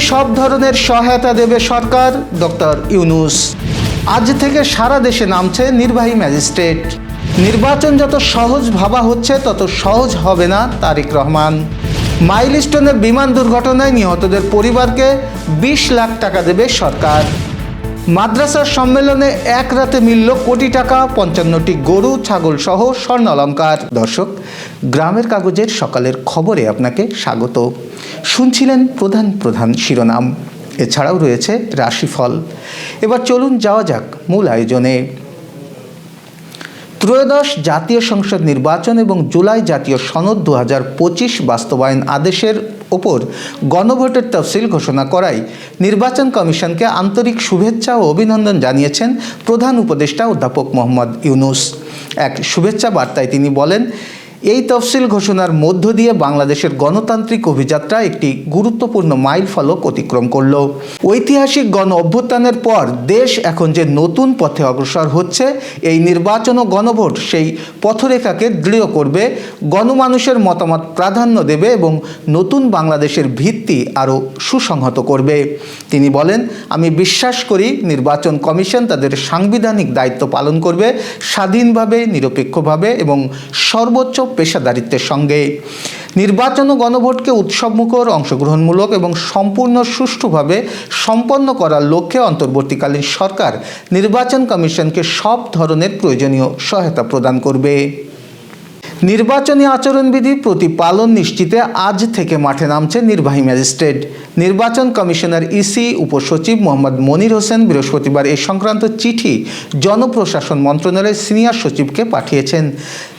সব ধরনের সহায়তা দেবে সরকার, ডক্টর ইউনুস। আজ থেকে সারা দেশে নামছে নির্বাহী ম্যাজিস্ট্রেট। নির্বাচন যত সহজ ভাবা হচ্ছে, তত সহজ হবে না তারেক রহমান। মাইলস্টোনের বিমান দুর্ঘটনায় নিহতদের পরিবারকে বিশ লাখ টাকা দেবে সরকার। মাদ্রাসার সম্মেলনে এক রাতে মিলল কোটি টাকা, পঞ্চান্নটি গরু, ছাগল সহ স্বর্ণ অলঙ্কার দর্শক, গ্রামের কাগজের সকালের খবরে আপনাকে স্বাগত। শুনছিলেন প্রধান প্রধান শিরোনাম। এছাড়াও রয়েছে রাশিফল। এবার চলুন যাওয়া যাক মূল আয়োজনে। ত্রয়োদশ জাতীয় সংসদ নির্বাচন এবং জুলাই জাতীয় সনদ দু হাজার পঁচিশ বাস্তবায়ন আদেশের ওপর গণভোটের তফসিল ঘোষণা করায় নির্বাচন কমিশনকে আন্তরিক শুভেচ্ছা ও অভিনন্দন জানিয়েছেন প্রধান উপদেষ্টা অধ্যাপক মোহাম্মদ ইউনুস। এক শুভেচ্ছা বার্তায় তিনি বলেন এই তফসিল ঘোষণার মধ্য দিয়ে বাংলাদেশের গণতান্ত্রিক অভিযাত্রা একটি গুরুত্বপূর্ণ মাইল ফলক অতিক্রম করল। ঐতিহাসিক গণ অভ্যুত্থানের পর দেশ এখন যে নতুন পথে অগ্রসর হচ্ছে, এই নির্বাচন ও গণভোট সেই পথরেখাকে দৃঢ় করবে, গণমানুষের মতামত প্রাধান্য দেবে এবং নতুন বাংলাদেশের ভিত্তি আরও সুসংহত করবে। তিনি বলেন, আমি বিশ্বাস করি নির্বাচন কমিশন তাদের সাংবিধানিক দায়িত্ব পালন করবে, স্বাধীনভাবে, নিরপেক্ষভাবে এবং সর্বোচ্চ পেশাদারিত্বের সঙ্গে নির্বাচন ও গণভোটকে উৎসবমুখর, অংশগ্রহণমূলক এবং সম্পূর্ণ সুষ্ঠুভাবে সম্পন্ন করার লক্ষ্যে অন্তর্বর্তীকালীন সরকার নির্বাচন কমিশনকে সব ধরনের প্রয়োজনীয় সহায়তা প্রদান করবে। নির্বাচনী আচরণবিধি প্রতিপালন নিশ্চিতে আজ থেকে মাঠে নামছে নির্বাহী ম্যাজিস্ট্রেট। নির্বাচন কমিশনার ইসি উপসচিব মোহাম্মদ মনির হোসেন বৃহস্পতিবার এ সংক্রান্ত চিঠি জনপ্রশাসন মন্ত্রণালয়ের সিনিয়র সচিবকে পাঠিয়েছেন।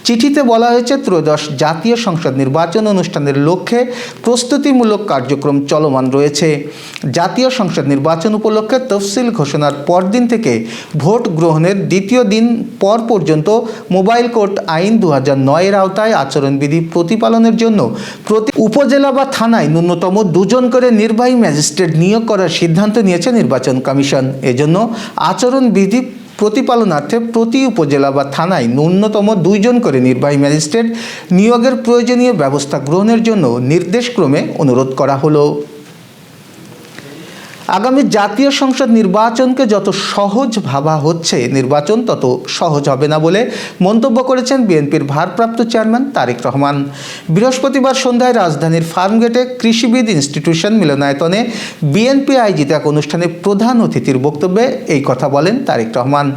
চিঠিতে বলা হয়েছে, ত্রয়োদশ জাতীয় সংসদ নির্বাচন অনুষ্ঠানের লক্ষ্যে প্রস্তুতিমূলক কার্যক্রম চলমান রয়েছে। জাতীয় সংসদ নির্বাচন উপলক্ষে তফসিল ঘোষণার পরদিন থেকে ভোট গ্রহণের দ্বিতীয় দিন পর পর্যন্ত মোবাইল কোর্ট আইন দু হাজার নয়ের আওতায় আচরণবিধি প্রতিপালনের জন্য প্রতি উপজেলা বা থানায় ন্যূনতম দুজন করে নির্বাহী ম্যাজিস্ট্রেট নিয়োগ করার সিদ্ধান্ত নিয়েছে নির্বাচন কমিশন। এজন্য আচরণবিধি প্রতিপালনার্থে প্রতি উপজেলা বা থানায় ন্যূনতম দুইজন করে নির্বাহী ম্যাজিস্ট্রেট নিয়োগের প্রয়োজনীয় ব্যবস্থা গ্রহণের জন্য নির্দেশক্রমে অনুরোধ করা হলো। আগামী জাতীয় সংসদ নির্বাচনকে যত সহজ ভাবা হচ্ছে, নির্বাচন তত সহজ হবে না বলে মন্তব্য করেছেন বিএনপির ভারপ্রাপ্ত চেয়ারম্যান তারেক রহমান। বৃহস্পতিবার সন্ধ্যায় রাজধানীর ফার্মগেটে কৃষিবিদ ইনস্টিটিউশন মিলনায়তনে বিএনপি আয়োজিত এক অনুষ্ঠানে প্রধান অতিথির বক্তব্যে এই কথা বলেন তারেক রহমান।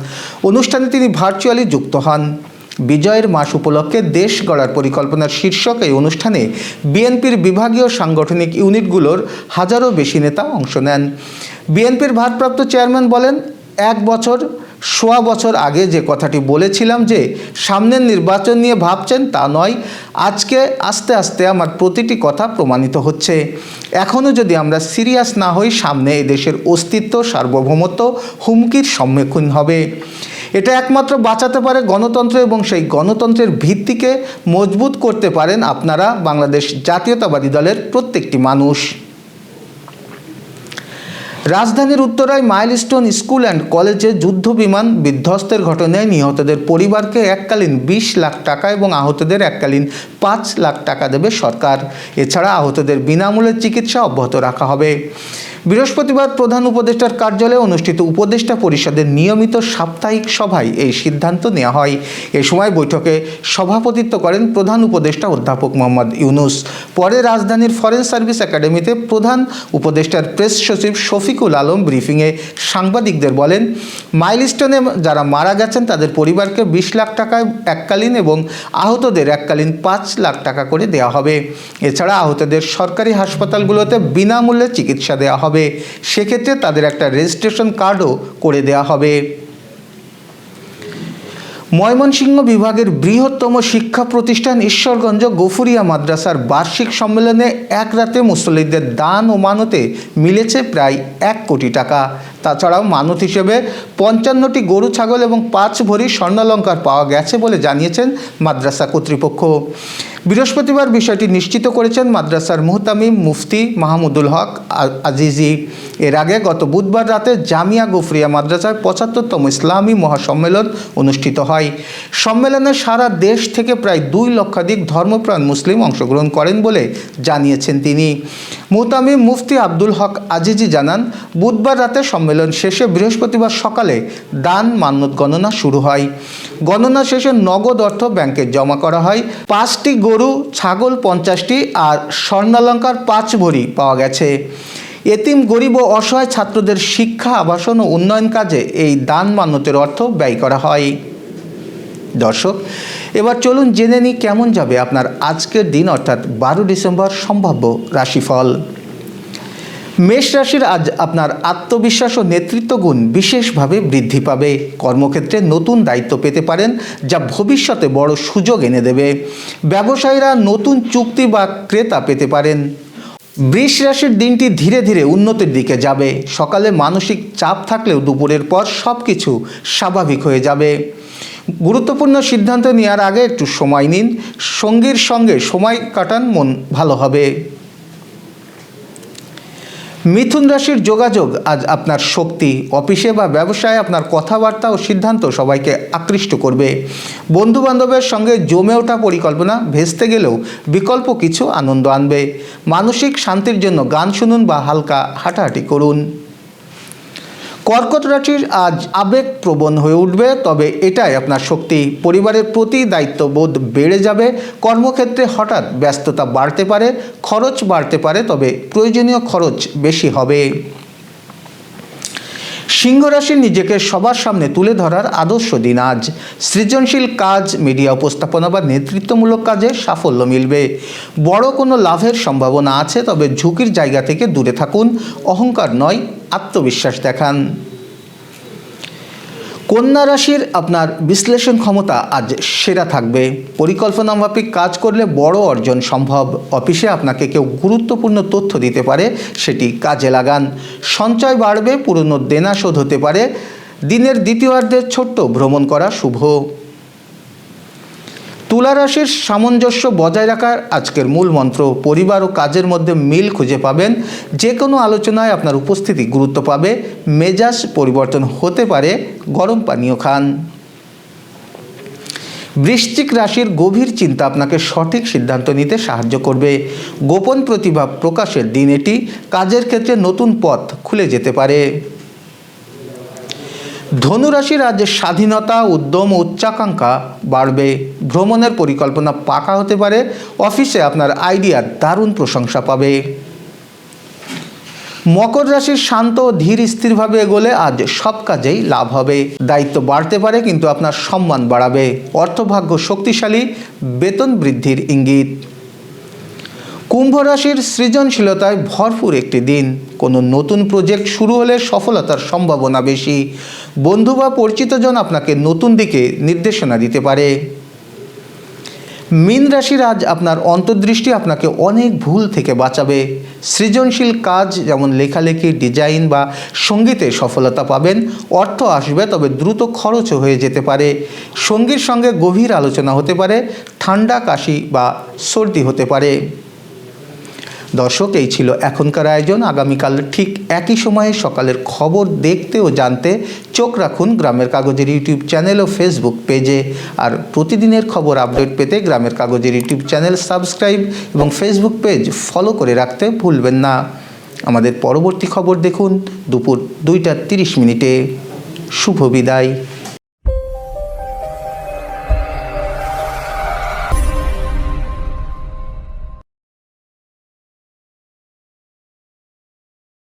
অনুষ্ঠানে তিনি ভার্চুয়ালি যুক্ত হন। বিজয়ের মাস উপলক্ষে দেশ গড়ার পরিকল্পনার শীর্ষক এই অনুষ্ঠানে বিএনপির বিভাগীয় সাংগঠনিক ইউনিটগুলোর হাজারো বেশি নেতা অংশ নেন। বিএনপির ভারপ্রাপ্ত চেয়ারম্যান বলেন, এক বছর, সোয়া বছর আগে যে কথাটি বলেছিলাম যে সামনের নির্বাচন নিয়ে ভাবছেন তা নয়, আজকে আস্তে আস্তে আমার প্রতিটি কথা প্রমাণিত হচ্ছে। এখনও যদি আমরা সিরিয়াস না হই, সামনে এই দেশের অস্তিত্ব, সার্বভৌমত্ব হুমকির সম্মুখীন হবে। এটা একমাত্র বাঁচাতে পারে গণতন্ত্র এবং সেই গণতন্ত্রের ভিত্তিকে মজবুত করতে পারেন আপনারা বাংলাদেশ জাতীয়তাবাদী দলের প্রত্যেকটি মানুষ। রাজধানীর উত্তরায় মাইলস্টোন স্কুল অ্যান্ড কলেজে যুদ্ধ বিমান বিধ্বস্তের ঘটনায় নিহতদের পরিবারকে এককালীন বিশ লাখ টাকা এবং আহতদের এককালীন পাঁচ লাখ টাকা দেবে সরকার। এছাড়া আহতদের বিনামূল্যে চিকিৎসা অব্যাহত রাখা হবে। বৃহস্পতিবার প্রধান উপদেষ্টার কার্যালয়ে অনুষ্ঠিত উপদেষ্টা পরিষদের নিয়মিত সাপ্তাহিক সভায় এই সিদ্ধান্ত নেওয়া হয়। এ সময় বৈঠকে সভাপতিত্ব করেন প্রধান উপদেষ্টা অধ্যাপক মোহাম্মদ ইউনুস। পরে রাজধানীর ফরেন সার্ভিস একাডেমিতে প্রধান উপদেষ্টার প্রেস সচিব শফিকুল আলম ব্রিফিংয়ে সাংবাদিকদের বলেন, মাইলস্টোনে যারা মারা গেছেন তাদের পরিবারকে বিশ লাখ টাকায় এককালীন এবং আহতদের এককালীন পাঁচ লাখ টাকা করে দেওয়া হবে। এছাড়া আহতদের সরকারি হাসপাতালগুলোতে বিনামূল্যে চিকিৎসা দেওয়া হবে। সেক্ষেত্রে তাদের একটা রেজিস্ট্রেশন কার্ডও করে দেওয়া হবে। ময়মনসিংহ বিভাগের বৃহত্তম শিক্ষা প্রতিষ্ঠান ঈশ্বরগঞ্জ গফুরিয়া মাদ্রাসার বার্ষিক সম্মেলনে এক রাতে মুসল্লিদের দান ও মানতে মিলেছে প্রায় এক কোটি টাকা। তাছাড়াও মানত হিসেবে পঞ্চান্নটি গরু, ছাগল এবং পাঁচ ভরি স্বর্ণালঙ্কার পাওয়া গেছে বলে জানিয়েছেন মাদ্রাসা কর্তৃপক্ষ। বৃহস্পতিবার বিষয়টি নিশ্চিত করেছেন মাদ্রাসার মুহতামিম মুফতি মাহমুদুল হক আজিজি। এর আগে গত বুধবার রাতে জামিয়া গুফরিয়া মাদ্রাসায় পঁচাত্তরতম ইসলামী মহাসম্মেলন অনুষ্ঠিত হয়। সম্মেলনে সারা দেশ থেকে প্রায় দুই লক্ষাধিক ধর্মপ্রাণ মুসলিম অংশগ্রহণ করেন বলে জানিয়েছেন তিনি। মুহতামিম মুফতি আব্দুল হক আজিজি জানান, বুধবার রাতে সম্মেলন শেষে বৃহস্পতিবার সকালে দান মান্যত গণনা শুরু হয়। গণনা শেষে নগদ অর্থ ব্যাংকে জমা করা হয়। পাঁচটি গরু, ছাগল পঞ্চাশটি আর স্বর্ণালঙ্কার পাঁচ ভরি পাওয়া গেছে। এতিম গরিব ও অসহায় ছাত্রদের শিক্ষা, আবাসন ও উন্নয়ন কাজে এই দান মান্যতের অর্থ ব্যয় করা হয়। দর্শক, এবার চলুন জেনে নিই কেমন যাবে আপনার আজকের দিন, অর্থাৎ বারো ডিসেম্বর সম্ভাব্য রাশিফল। মেষ রাশির আজ আপনার আত্মবিশ্বাস ও নেতৃত্ব গুণ বিশেষভাবে বৃদ্ধি পাবে। কর্মক্ষেত্রে নতুন দায়িত্ব পেতে পারেন, যা ভবিষ্যতে বড় সুযোগ এনে দেবে। ব্যবসায়ীরা নতুন চুক্তি বা ক্রেতা পেতে পারেন। বৃষ রাশির দিনটি ধীরে ধীরে উন্নতির দিকে যাবে। সকালে মানসিক চাপ থাকলেও দুপুরের পর সব কিছু স্বাভাবিক হয়ে যাবে। গুরুত্বপূর্ণ সিদ্ধান্ত নেওয়ার আগে একটু সময় নিন। সঙ্গীর সঙ্গে সময় কাটান, মন ভালো হবে। মিথুন রাশির যোগাযোগ আজ আপনার শক্তি, অফিসে বা ব্যবসায় আপনার কথাবার্তা ও সিদ্ধান্ত সবাইকে আকৃষ্ট করবে। বন্ধু বান্ধবের সঙ্গে জমে ওঠা পরিকল্পনা, ভেস্তে গেলেও বিকল্প কিছু আনন্দ আনবে। মানসিক শান্তির জন্য গান শুনুন বা হালকা হাঁটাহাঁটি করুন। কর্কট রাশির আজ আবেগপ্রবণ হয়ে উঠবে, তবে এটাই আপনার শক্তি। পরিবারের প্রতি দায়িত্ববোধ বেড়ে যাবে, কর্মক্ষেত্রে হঠাৎ ব্যস্ততা বাড়তে পারে, খরচ বাড়তে পারে, তবে প্রয়োজনীয় খরচ বেশি হবে। সিংহ রাশির নিজেকে সবার সামনে তুলে ধরার আদর্শ দিন আজ। সৃজনশীল কাজ মিডিয়া উপস্থাপনা বা নেতৃত্বমূলক কাজে সাফল্য মিলবে। বড় কোনো লাভের সম্ভাবনা আছে, তবে ঝুঁকির জায়গা থেকে দূরে থাকুন। অহংকার নয় আত্মবিশ্বাস দেখান। কন্যা রাশির আপনার বিশ্লেষণ ক্ষমতা আজ সেরা থাকবে। পরিকল্পনা মাফিক কাজ করলে বড় অর্জন সম্ভব। অফিসে আপনাকে কেউ গুরুত্বপূর্ণ তথ্য দিতে পারে, সেটি কাজে লাগান। সঞ্চয় বাড়বে, পুরনো দেনা শোধ হতে পারে। দিনের দ্বিতীয়ার্ধে ছোট্ট ভ্রমণ করা শুভ। তুলা রাশির সামঞ্জস্য বজায় রাখার আজকের মূল মন্ত্র, পরিবার ও কাজের মধ্যে মিল খুঁজে পাবেন। যে কোনো আলোচনায় আপনার উপস্থিতি গুরুত্ব পাবে। মেজাজ পরিবর্তন হতে পারে। গরম পানীয় খান। বৃশ্চিক রাশির গভীর চিন্তা আপনাকে সঠিক সিদ্ধান্ত নিতে সাহায্য করবে। গোপন প্রতিভা প্রকাশের দিন এটি। কাজের ক্ষেত্রে নতুন পথ খুলে যেতে পারে। ধনুরাশির আজ স্বাধীনতা, উদ্যম ও উচ্চাকাঙ্ক্ষা বাড়বে। ভ্রমণের পরিকল্পনা পাকা হতে পারে। অফিসে আপনার আইডিয়ার দারুণ প্রশংসা পাবে। মকর রাশির শান্ত, ধীর, স্থিরভাবে এগোলে আজ সব কাজেই লাভ হবে। দায়িত্ব বাড়তে পারে, কিন্তু আপনার সম্মান বাড়াবে। অর্থভাগ্য শক্তিশালী, বেতন বৃদ্ধির ইঙ্গিত। কুম্ভ রাশির সৃজনশীলতায় ভরপুর একটি দিন। কোনো নতুন প্রজেক্ট শুরু হলে সফলতার সম্ভাবনা বেশি। বন্ধু বা পরিচিতজন আপনাকে নতুন দিকে নির্দেশনা দিতে পারে। মীন রাশির আজ আপনার অন্তর্দৃষ্টি আপনাকে অনেক ভুল থেকে বাঁচাবে। সৃজনশীল কাজ যেমন লেখালেখি, ডিজাইন বা সঙ্গীতে সফলতা পাবেন। অর্থ আসবে, তবে দ্রুত খরচও হয়ে যেতে পারে। সঙ্গীর সঙ্গে গভীর আলোচনা হতে পারে। ঠান্ডা কাশি বা সর্দি হতে পারে। দর্শক, এই ছিল এখনকার আয়োজন। আগামীকাল ঠিক একই সময়ে সকালের খবর দেখতে ও জানতে চোখ রাখুন গ্রামের কাগজের ইউটিউব চ্যানেল ও ফেসবুক পেজে। আর প্রতিদিনের খবর আপডেট পেতে গ্রামের কাগজের ইউটিউব চ্যানেল সাবস্ক্রাইব এবং ফেসবুক পেজ ফলো করে রাখতে ভুলবেন না। আমাদের পরবর্তী খবর দেখুন দুপুর দুইটা তিরিশ মিনিটে। শুভ বিদায়।